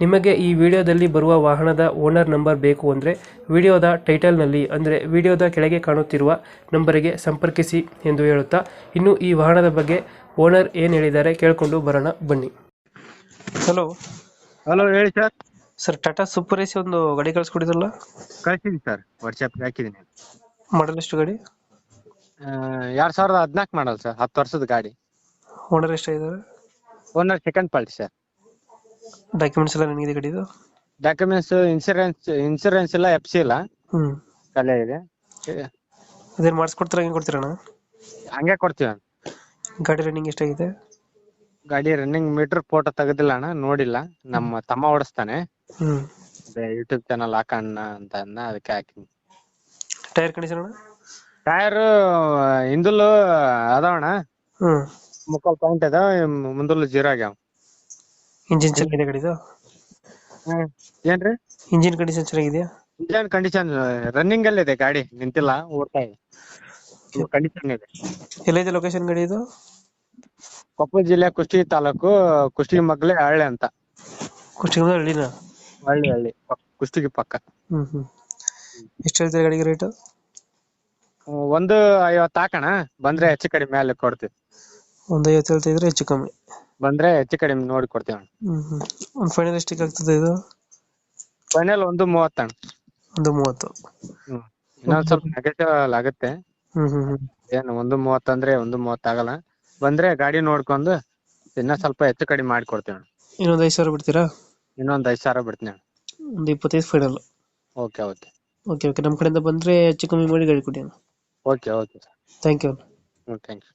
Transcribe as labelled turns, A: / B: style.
A: ನಿಮಗೆ ಈ ವಿಡಿಯೋದಲ್ಲಿ ಬರುವ ವಾಹನದ ಓನರ್ ನಂಬರ್ ಬೇಕು ಅಂದರೆ ವಿಡಿಯೋದ ಟೈಟಲ್ನಲ್ಲಿ ಅಂದರೆ ವಿಡಿಯೋದ ಕೆಳಗೆ ಕಾಣುತ್ತಿರುವ ನಂಬರಿಗೆ ಸಂಪರ್ಕಿಸಿ ಎಂದು ಹೇಳುತ್ತಾ ಇನ್ನು ಈ ವಾಹನದ ಬಗ್ಗೆ ಓನರ್ ಏನು ಹೇಳಿದ್ದಾರೆ ಕೇಳಿಕೊಂಡು ಬರೋಣ ಬನ್ನಿ. ಹಲೋ
B: ಹಲೋ ಹೇಳಿ sir
A: sir Tata super AC ಒಂದು ಗಾಡಿ ಕಳಿಸ್ಕೊಡಿದ್ರಲ್ಲ
B: ಕಳಿಸಿದ್ದೀನಿ ಸರ್ ವಾಟ್ಸಪ್ಗೆ ಹಾಕಿದ್ದೀನಿ.
A: ಮಾಡಲ್ ಎಷ್ಟು ಗಾಡಿ?
B: ಎರಡ್ ಸಾವಿರದ ಹದಿನಾಲ್ಕು ಮಾಡಲ್ ಸರ್ ಹತ್ತು ವರ್ಷದ ಗಾಡಿ.
A: Owner ಎಷ್ಟಾಗಿದ್ದಾರೆ?
B: Owner second party sir
A: documents ಎಲ್ಲ ನನಗಿದೆ ಗಾಡಿದು
B: ಡಾಕ್ಯುಮೆಂಟ್ಸ್ ಇನ್ಶೂರೆನ್ಸ್ ಇನ್ಶೂರೆನ್ಸ್ ಎಲ್ಲಾ ಎಫ್ ಸಿ ಇಲ್ಲ
A: ಹ್ಞೂ
B: ಕಲೆ ಇದೆ.
A: ಅದೇನು ಮಾಡಿಸ್ಕೊಡ್ತೀರಾ ಹಂಗೆ ಕೊಡ್ತೀರಣ್ಣ?
B: ಹಂಗೆ ಕೊಡ್ತೀವಿ. ಅಣ್ಣ
A: ಗಾಡಿ ರನ್ನಿಂಗ್ ಎಷ್ಟಾಗಿದೆ?
B: ಗಾಡಿ ರನ್ನಿಂಗ್ ಮೀಟರ್ ಫೋಟೋ ತೆಗೆದಿಲ್ಲ ಅಣ್ಣ ನೋಡಿಲ್ಲ. ನಮ್ಮ ತಮ್ಮ ಓಡಿಸ್ತಾನೆ.
A: ಹ್ಞೂ
B: ಅದೇ ಯೂಟ್ಯೂಬ್ ಚಾನಲ್ ಹಾಕಣ್ಣ ಅಂತ ಅಂದ ಅದಕ್ಕೆ ಹಾಕಿನಿ.
A: ಟೈರ್ ಕಂಡೀಷನ್ ಅಣ್ಣ?
B: ಟೈರ್ ಹಿಂದಲು ಅದಾವಣ್ಣ.
A: ಹ್ಞೂ
B: ಮುಕ್ಕಾಲ್ ಪಾಯಿಂಟ್ ಅದಾವ ಮುಂದಲು ಜೀರೋ ಆಗ್ಯಾವ.
A: ಇಂಜಿನ್ ಚೆನ್ನಾಗಿದೆ ಗಾಡಿದು?
B: ಹ್ಮ್. ಏನ್ರಿ?
A: ಇಂಜಿನ್ ಕಂಡೀಷನ್ ಚೆನ್ನಾಗಿದೆಯಾ?
B: ಇಂಜಿನ್ ಕಂಡೀಷನ್ ರನ್ನಿಂಗ್ ಅಲ್ಲಿ ಇದೆ ಗಾಡಿ. ನಿಂತಿಲ್ಲ ಓಡ್ತಾ ಇದೆ. ಕಂಡೀಷನ್ ಇದೆ.
A: ಎಲ್ಲೈತೆ ಲೊಕೇಶನ್ ಗಾಡಿ ಇದು?
B: ಕೊಪ್ಪಳ ಜಿಲ್ಲೆ ಕುಷ್ಟಗಿ ತಾಲೂಕು ಕುಷ್ಟಗಿ ಮಗ್ಲೆ ಹಳ್ಳಿ ಅಂತ.
A: ಕುಷ್ಟಗಿಂದ ಹಳ್ಳಿನ?
B: ಹಳ್ಳಿ ಹಳ್ಳಿ. ಪಕ್- ಕುಷ್ಟಗಿ ಪಕ್ಕ.
A: ಹ್ಮ್ ಹ್ಮ್. ಎಷ್ಟು ಹೇಳ್ತೀರಾ ಗಾಡಿಗೆ ರೇಟು
B: ಹ್ಮ್, ಒಂದು ಐವತ್ತು ಹಾಕಣ. ಬಂದ್ರೆ ಹೆಚ್ಚು ಕಡಿಮೆ ಅಲ್ಲಿ ಕೊಡ್ತೀವಿ.
A: ಒಂದು ಐವತ್ತು ಹೇಳ್ತಿದ್ರೆ ಹೆಚ್ಚು ಕಮ್ಮಿ.
B: ಬಂದ್ರೆ ಹೆಚ್ಚು ಕಡಿಮೆ ನೋಡಿ ಕೊಡ್ತೀವಿ ಅಣ್ಣ.
A: ಹ್ಮ್ ಒಂದು ಫೈನಲ್ ಎಷ್ಟಿಗೆ ಆಗ್ತದೆ ಇದು?
B: ಫೈನಲ್ ಒಂದು ಮೂವತ್ತಣ್ಣ
A: ಒಂದು ಮೂವತ್ತು.
B: ಇನ್ನೊಂದು ಇನ್ನೊಂದ್ ಸ್ವಲ್ಪ ನೆಗೆಟಿವ್ ಆಗುತ್ತೆ.
A: ಹ್ಮ್ ಹ್ಮ್ ಹ್ಮ್.
B: ಏನು ಒಂದು ಮೂವತ್ತಂದ್ರೆ ಒಂದು ಮೂವತ್ತಾಗಲ್ಲ ಬಂದ್ರೆ ಗಾಡಿ ನೋಡ್ಕೊಂಡು ಇನ್ನ ಸ್ವಲ್ಪ ಹೆಚ್ಚು ಕಡಿಮೆ ಮಾಡಿ ಕೊಡ್ತೀವಿ ಅಣ್ಣ.
A: ಇನ್ನೊಂದು ಐದು ಸಾವಿರ ಬಿಡ್ತೀರಾ?
B: ಇನ್ನೊಂದ್ ಐದು ಸಾವಿರ ಬಿಡ್ತೀನಿ ಅಣ್ಣ.
A: ಒಂದು ಇಪ್ಪತ್ತೈದು final
B: okay okay
A: okay okay ನಮ್ಮ ಕಡೆಯಿಂದ ಬಂದ್ರೆ ಹೆಚ್ಚು ಕಮ್ಮಿ ಮಾಡಿ ಗಾಡಿ ಕೊಡಿ ಅಣ್ಣ.
B: ಓಕೆ ಓಕೆ
A: ಥ್ಯಾಂಕ್ ಯು
B: ಹ್ಞೂ ಥ್ಯಾಂಕ್ ಯು